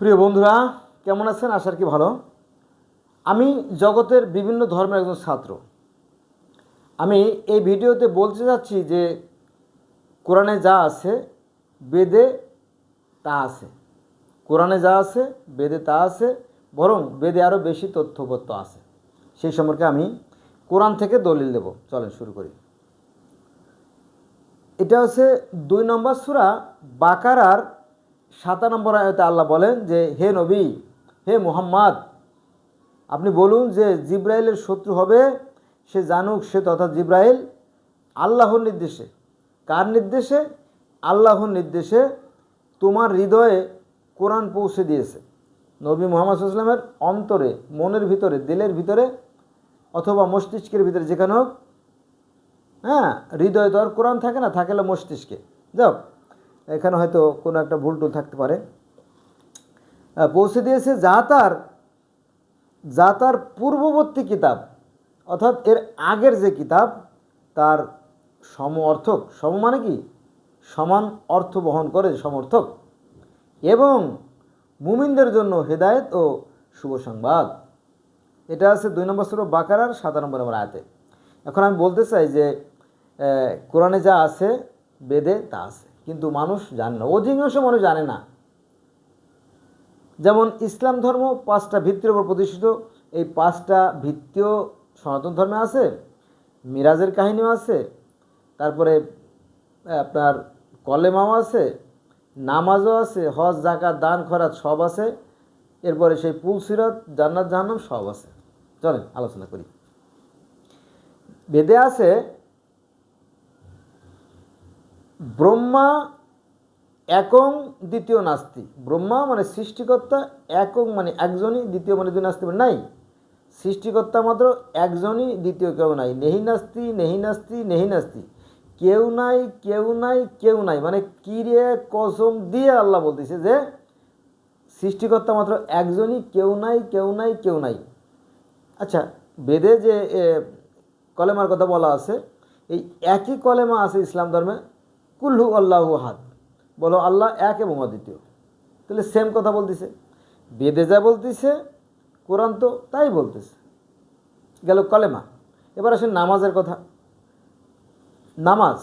প্রিয় বন্ধুরা, কেমন আছেন? আশার কি ভালো। আমি জগতের বিভিন্ন ধর্মের একজন ছাত্র। আমি এই ভিডিওতে বলতে যাচ্ছি যে, কোরআনে যা আছে, বেদে তা আছে। কোরআনে যা আছে, বেদে তা আছে, বরং বেদে আরও বেশি তথ্যপত্র আছে। সেই সম্পর্কে আমি কোরআন থেকে দলিল দেব। চলেন শুরু করি। এটা হচ্ছে দুই নম্বর সুরা বাকারার সাতা নম্বর আয়তে আল্লাহ বলেন যে, হে নবী, হে মুহাম্মদ, আপনি বলুন যে জিব্রাইলের শত্রু হবে, সে জানুক, সে তথা জিব্রাইল আল্লাহর নির্দেশে। কার নির্দেশে? আল্লাহর নির্দেশে তোমার হৃদয়ে কোরআন পৌঁছে দিয়েছে। নবী মোহাম্মদ ইসলামের অন্তরে, মনের ভিতরে, দিলের ভিতরে, অথবা মস্তিষ্কের ভিতরে যেখানে হোক হ্যাঁ হৃদয় তো আর কোরআন থাকে না, থাকলে মস্তিষ্কে। যাও এখানে হয়তো কোনো একটা ভুল টুল থাকতে পারে। পৌঁছে দিয়েছে যা তার যা তার পূর্ববর্তী কিতাব, অর্থাৎ এর আগের যে কিতাব, তার সম অর্থক, সম মানে কি? সমান অর্থ বহন করে সমর্থক। এবং মুমিনদের জন্য হেদায়েত ও শুভ সংবাদ। এটা আছে দুই নম্বর সুর বাকারার সাত নম্বর নম্বর আয়াতে। এখন আমি বলতে চাই যে কোরআনে যা আছে, বেদে তা আছে। কিন্তু মানুষ জানে না। অধিকাংশ মানুষ জানে না। যেমন ইসলাম ধর্ম পাঁচটা ভিত্তির উপর প্রতিষ্ঠিত। এই পাঁচটা ভিত্তিও সনাতন ধর্মে আছে, মিরাজের কাহিনীও আছে, তারপরে আপনার কলেমাও আছে, নামাজও আছে, হজ জাকাত দান, খরাত সব আছে, এরপরে সেই পুল, সিরাত, জান্নাত, জাহান্নাম সব আছে। চলেন, আলোচনা করি। বেদে আছে ব্রহ্মা একং দ্বিতীয় নাস্তি। ব্রহ্মা মানে সৃষ্টিকর্তা, একং মানে একজনই, দ্বিতীয় মানে দুই নাস্তি মানে নাই। সৃষ্টিকর্তা মাত্র একজনই, দ্বিতীয় কেউ নাই। নেহি নাস্তি নেহি নাস্তি নেহি নাস্তি। কেউ নাই কেউ নাই কেউ নাই। মানে কিরে, কসম দিয়ে আল্লাহ বলতেছে যে সৃষ্টিকর্তা মাত্র একজনই, কেউ নাই কেউ নাই কেউ নাই। আচ্ছা বেদে যে কলেমার কথা বলা আছে, এই একই কলেমা আছে ইসলাম ধর্মে কুল্লু আল্লাহু হাত বলো আল্লাহ এক এবং অদ্বিতীয়। তাহলে সেম কথা বলতেছে। বেদে যা বলতেছে, কোরআন তো তাই বলতেছে। গেল কলেমা। এবার আসেন নামাজের কথা। নামাজ।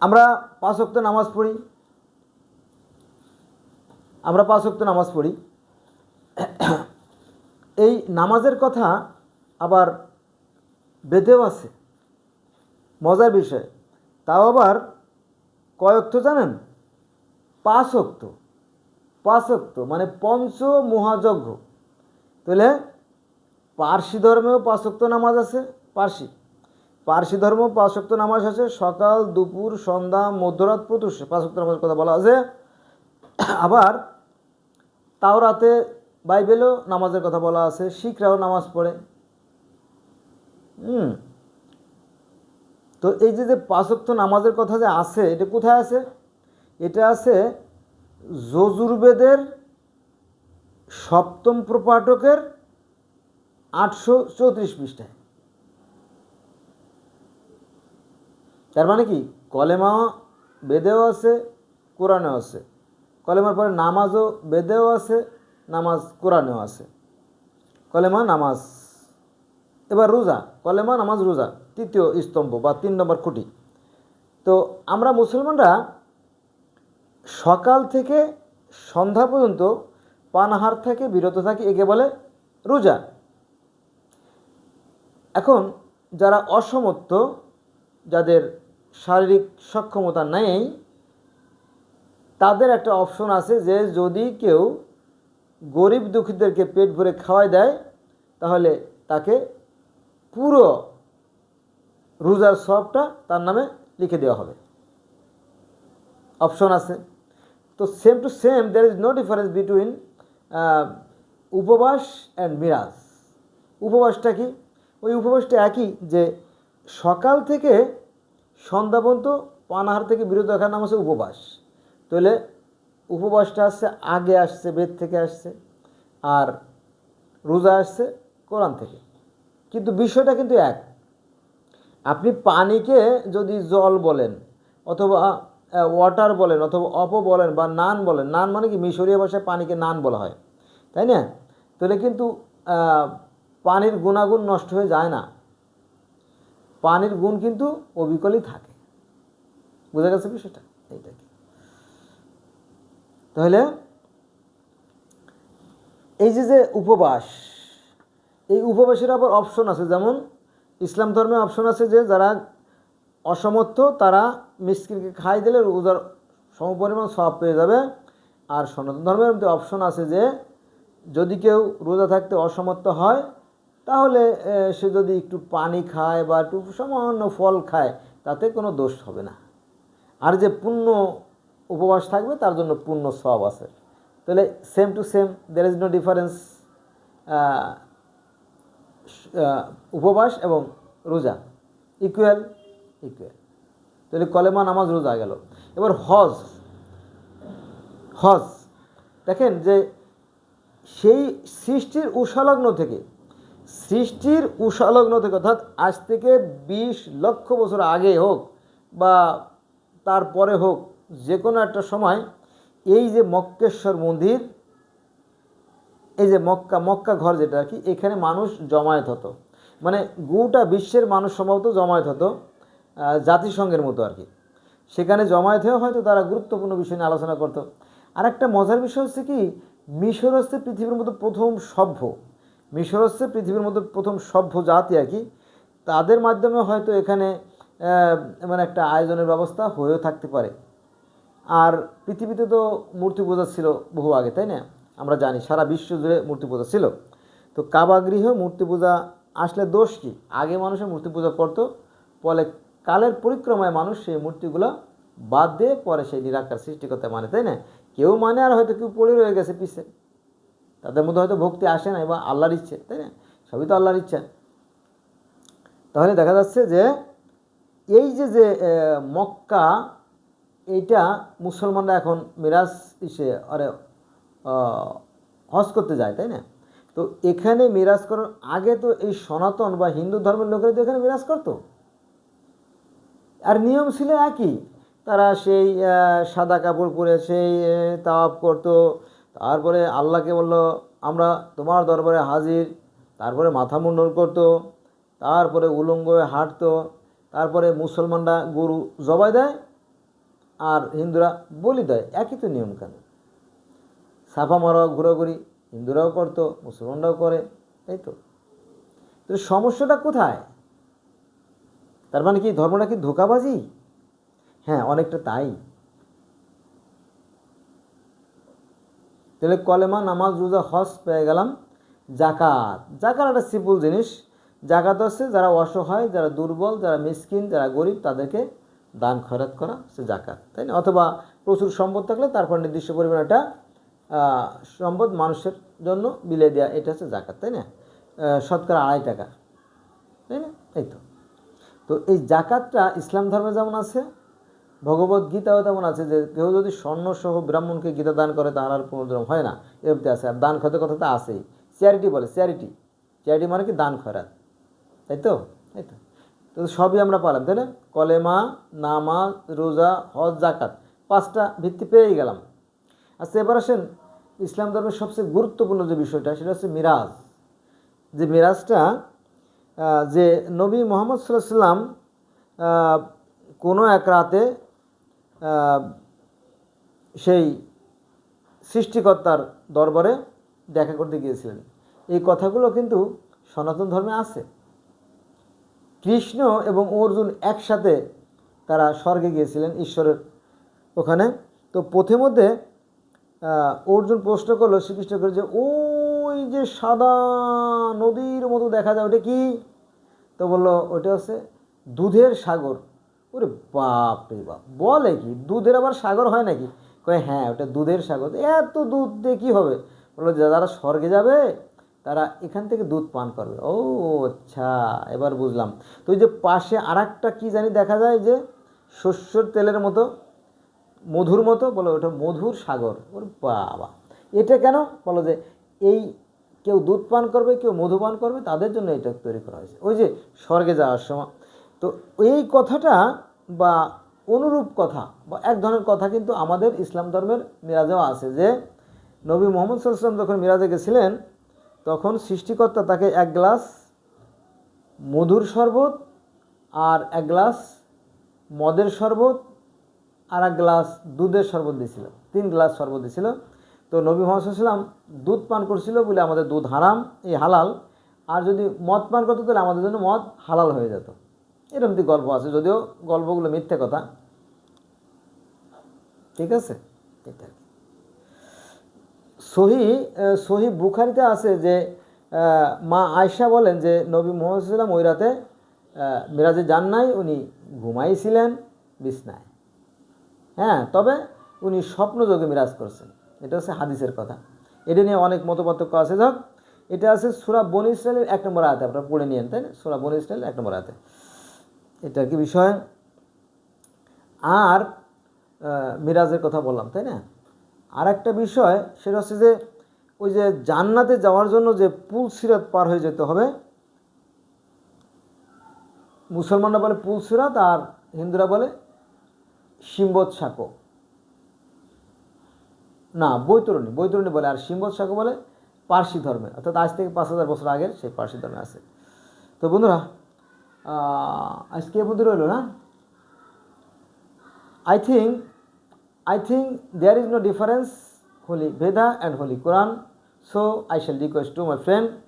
আমরা পাঁচ ওয়াক্ত নামাজ পড়ি। আমরা পাঁচ ওয়াক্ত নামাজ পড়ি। এই নামাজের কথা আবার বেদেও আছে। মজার বিষয়। তাও আবার কয়ক্ত জানেন? পাঁচ অক্ত পাঁচ অক্ত মানে পঞ্চ মহাযজ্ঞ তাহলে পার্সি ধর্মেও পাঁচ অক্ত নামাজ আছে পার্সি পার্সি ধর্ম পাঁচ অক্ত নামাজ আছে, সকাল, দুপুর, সন্ধ্যা, মধ্যরাত প্রতুষে পাঁচ অক্ত নামাজের কথা বলা আছে। আবার তাও রাতে বাইবেলও নামাজের কথা বলা আছে, শিখরাও নামাজ পড়ে। হুম। তো এই যে যে পাঁচক্ত নামাজের কথা যে আছে, এটা কোথায় আছে? এটা আছে যজুর্বেদের সপ্তম প্রপাঠকের আটশো চৌত্রিশ পৃষ্ঠায়। তার মানে কি? কলেমা বেদেও আছে, কোরআনেও আছে। কলেমার পরে নামাজও বেদেও আছে নামাজ কোরআনেও আছে। কলেমা, নামাজ। এবার রোজা, কলেমা, নামাজ, রোজা, তৃতীয় স্তম্ভ বা তিন নম্বর খুঁটি। তো আমরা মুসলমানরা সকাল থেকে সন্ধ্যা পর্যন্ত পানাহার থেকে, বিরত থাকি, একে বলে রোজা। এখন যারা অসমর্থ, যাদের শারীরিক সক্ষমতা নেই, তাদের একটা অপশন আছে যে যদি কেউ গরিব দুঃখীদেরকে পেট ভরে খাওয়াই দেয়, তাহলে তাকে পুরো রোজার সবটা তার নামে লিখে দেওয়া হবে। অপশন আছে। তো same to same there is no difference between উপবাস অ্যান্ড মিরাজ। উপবাসটা কি? ওই উপবাসটা একই যে সকাল থেকে সন্ধ্যা পর্যন্ত পানাহার থেকে বিরত রাখার নাম হচ্ছে উপবাস। তাহলে উপবাসটা আসছে, আগে আসছে, বেদ থেকে আসছে, আর রোজা আসছে কোরআন থেকে। কিন্তু বিষয়টা কিন্তু এক। আপনি পানিকে যদি জল বলেন, অথবা ওয়াটার বলেন, অথবা অপ বলেন বা নান বলেন, নান মানে কি? মিশরীয় ভাষায় পানিকে নান বলা হয়। তাই না? তাহলে কিন্তু পানির গুণাগুণ নষ্ট হয়ে যায় না। পানির গুণ কিন্তু অবিকলই থাকে। বোঝা গেছে বিষয়টা? এইটা কি তাহলে এই যে যে উপবাস, এই উপবাসের আবার অপশন আছে। যেমন ইসলাম ধর্মে অপশন আছে যে যারা অসমর্থ, তারা মিসকিনকে খাই দিলে রোজার সমপরিমাণ সব পেয়ে যাবে। আর সনাতন ধর্মের মধ্যে অপশন আছে যে যদি কেউ রোজা থাকতে অসমর্থ হয়, তাহলে সে যদি একটু পানি খায় বা একটু সামান্য ফল খায়, তাতে কোনো দোষ হবে না। আর যে পূর্ণ উপবাস থাকবে, তার জন্য পূর্ণ সব আছে। তাহলে same to same there is no difference উপবাস এবং রোজা। ইকুয়াল ইকুয়াল তাহলে কলেমা নামাজ রোজা গেল। এবার হজ। হজ। দেখেন যে সেই সৃষ্টির উষালগ্ন থেকে, সৃষ্টির উষালগ্ন থেকে, অর্থাৎ আজ থেকে বিশ লক্ষ বছর আগে হোক বা তারপরে হোক যে কোনো একটা সময় এই যে মক্কেশ্বর মন্দির, এই যে মক্কা মক্কা ঘর যেটা আর কি, এখানে মানুষ জমায়েত হতো। মানে গোটা বিশ্বের মানুষ সম্ভবত জমায়েত হতো জাতিসংঘের মতো আর কি। সেখানে জমায়েত হয়ে হয়তো তারা গুরুত্বপূর্ণ বিষয় নিয়ে আলোচনা করতো। আর একটা মজার বিষয় হচ্ছে কি, মিশর হচ্ছে পৃথিবীর মতো প্রথম সভ্য। মিশর হচ্ছে পৃথিবীর মতো প্রথম সভ্য জাতি আর কি। তাদের মাধ্যমে হয়তো এখানে মানে একটা আয়োজনের ব্যবস্থা হয়েও থাকতে পারে। আর পৃথিবীতে তো মূর্তি পূজা ছিল বহু আগে, তাই না? আমরা জানি সারা বিশ্ব জুড়ে মূর্তি পূজা ছিল। তো কাবাগৃহে মূর্তি পূজা আসলে দোষ কি? আগে মানুষের মূর্তি পূজা করতো ফলে কালের পরিক্রমায় মানুষ সেই মূর্তিগুলো বাদ দিয়ে পরে সেই নিরাকার সৃষ্টিকর্তা মানে তাই না? কেউ মানে আর হয়তো কেউ পড়ে রয়ে গেছে পিছে। তাদের মধ্যে হয়তো ভক্তি আসে না বা আল্লাহর ইচ্ছে, তাই না? সবই তো আল্লাহর ইচ্ছা। তাহলে দেখা যাচ্ছে যে এই যে যে মক্কা এইটা মুসলমানরা এখন মিরাজ ইসে, আরে হজ করতে যায়, তাই না? তো এখানে মিরাজ করার আগে তো এই সনাতন বা হিন্দু ধর্মের লোকেরা তো এখানে মিরাজ করতো। আর নিয়ম ছিল একই। তারা সেই সাদা কাপড় পরে সেই তাওয়াপ করতো। তারপরে আল্লাহকে বলল, আমরা তোমার দরবারে হাজির। তারপরে মাথা মুন্ডন করতো। তারপরে উলঙ্গ হাঁটতো। তারপরে মুসলমানরা গরু জবাই দেয়। আর হিন্দুরা বলি দেয়, একই তো নিয়ম কেন? সাফা মারা ঘোরাঘুরি, হিন্দুরাও করতো, মুসলমানরাও করে, তাই তো? তো সমস্যাটা কোথায়? তার মানে কি ধর্মটা কি ধোকাবাজি? হ্যাঁ অনেকটা তাই। তাহলে কলেমা, নামাজ, রোজা, হজ পেয়ে গেলাম। জাকাত। জাকাত একটা সিম্পল জিনিস। জাকাত হচ্ছে যারা অসহায়, যারা দুর্বল, যারা মিসকিন, যারা গরিব, তাদেরকে দান খয়রাত করা, সে জাকাত তাই না? অথবা প্রচুর সম্পদ থাকলে তারপর নির্দিষ্ট পরিমাণ একটা সম্পদ মানুষের জন্য বিলে দেওয়া এটা হচ্ছে জাকাত তাই না? শতকরা আড়াই টাকা, তাই না? এই তো। তো এই জাকাতটা ইসলাম ধর্মে যেমন আছে, ভগবত গীতাও তেমন আছে যে কেউ যদি স্বর্ণ সহ ব্রাহ্মণকে গীতা দান করে তাহার আর পুনর্জন্ম হয় না এরকম আছে। আর দান খতের কথা তো আছেই। চ্যারিটি বলে চ্যারিটি চ্যারিটি মানে কি? দান খয়রাত, তাই তো? তাই তো। তো সবই আমরা পালাম তাই না? কলেমা, নামাজ, রোজা, হজ জাকাত পাঁচটা ভিত্তি পেয়েই গেলাম। আচ্ছা এবার আসেন ইসলাম ধর্মের সবচেয়ে গুরুত্বপূর্ণ যে বিষয়টা, সেটা হচ্ছে মিরাজ। যে মিরাজটা যে নবী মোহাম্মদ সাল্লাহ সাল্লাম কোনো এক রাতে সেই সৃষ্টিকর্তার দরবারে দেখা করতে গিয়েছিলেন। এই কথাগুলো কিন্তু সনাতন ধর্মে আছে। কৃষ্ণ এবং অর্জুন একসাথে তারা স্বর্গে গিয়েছিলেন ঈশ্বরের ওখানে। তো পথে মধ্যে অর্জুন প্রশ্ন করল শ্রীকৃষ্ণ করে যে, ওই যে সাদা নদীর মতো দেখা যায়, ওটা কি? তো বলল, ওটা হচ্ছে দুধের সাগর। ওরে বাপ রে বাপ, বলে কি? দুধের আবার সাগর হয় নাকি? কয়ে হ্যাঁ ওটা দুধের সাগর। এত দুধ দিয়ে কী হবে? বলল যারা স্বর্গে যাবে তারা এখান থেকে দুধ পান করবে। ও আচ্ছা এবার বুঝলাম। তো ওই যে পাশে আর একটা কী জানি দেখা যায় যে শস্যর তেলের মতো, মধুর মতো, বলো ওটা মধুর সাগর। ওর বাবা। এটা কেন? বলো যে এই কেউ দুধ পান করবে, কেউ মধু পান করবে, তাদের জন্য এটা তৈরি করা হয়েছে। ওই যে স্বর্গে যাওয়ার সময়। তো এই কথাটা বা অনুরূপ কথা বা এক ধরনের কথা কিন্তু আমাদের ইসলাম ধর্মের মিরাজেও আছে যে নবী মোহাম্মদ সাল্লাম যখন মিরাজে গেছিলেন তখন সৃষ্টিকর্তা তাকে এক গ্লাস মধুর শরবত আর এক গ্লাস মদের শরবত আর এক গ্লাস দুধের শরবত দিয়েছিল। তিন গ্লাস শরবত দিয়েছিল। তো নবী মোহাম্মদ সাল্লাম দুধ পান করছিল বলে আমাদের দুধ হারাম, এই হালাল। আর যদি মদ পান করতো তাহলে আমাদের জন্য মদ হালাল হয়ে যেত। এরকম একটি গল্প আছে, যদিও গল্পগুলো মিথ্যে কথা। ঠিক আছে? এটা আর কি। সহি সহি বুখারিতে আছে যে মা আয়সা বলেন যে, নবী মোহাম্মদ সাল্লাম ওই রাতে মিরাজে যান নাই, উনি ঘুমাইছিলেন বিছনায়। হ্যাঁ তবে উনি স্বপ্নযোগে মিরাজ করছেন। এটা হচ্ছে হাদিসের কথা। এটা নিয়ে অনেক মতপার্থক্য আছে। যাক, এটা আছে সুরা বন ইসরায়েলের এক নম্বর আয়াতে, আপনারা পড়ে নিয়েন, তাই না? সুরা বন ইসরায়েল এক নম্বর আয়াতে। এটা কি বিষয়? আর মিরাজের কথা বললাম, তাই না? আর একটা বিষয়, সেটা হচ্ছে যে ওই যে জান্নাতে যাওয়ার জন্য যে পুল সিরাত পার হয়ে যেতে হবে, মুসলমানরা বলে পুল সিরাত আর হিন্দুরা বলে সিম্বত সাঁকো। না, বৈতরণী বৈতরণী বলে, আর সিম্বত সাঁকো বলে পার্সি ধর্মে, অর্থাৎ আজ থেকে পাঁচ হাজার বছর আগের সেই পার্সি ধর্মে আছে। তো বন্ধুরা আজকে পর্যন্ত রইল না। I think I think there is no difference Holy Veda and Holy Quran. So I shall request to my friend,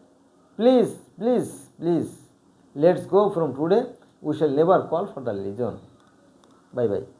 please, please, please, let's go from today. We shall never call for the religion. Bye bye.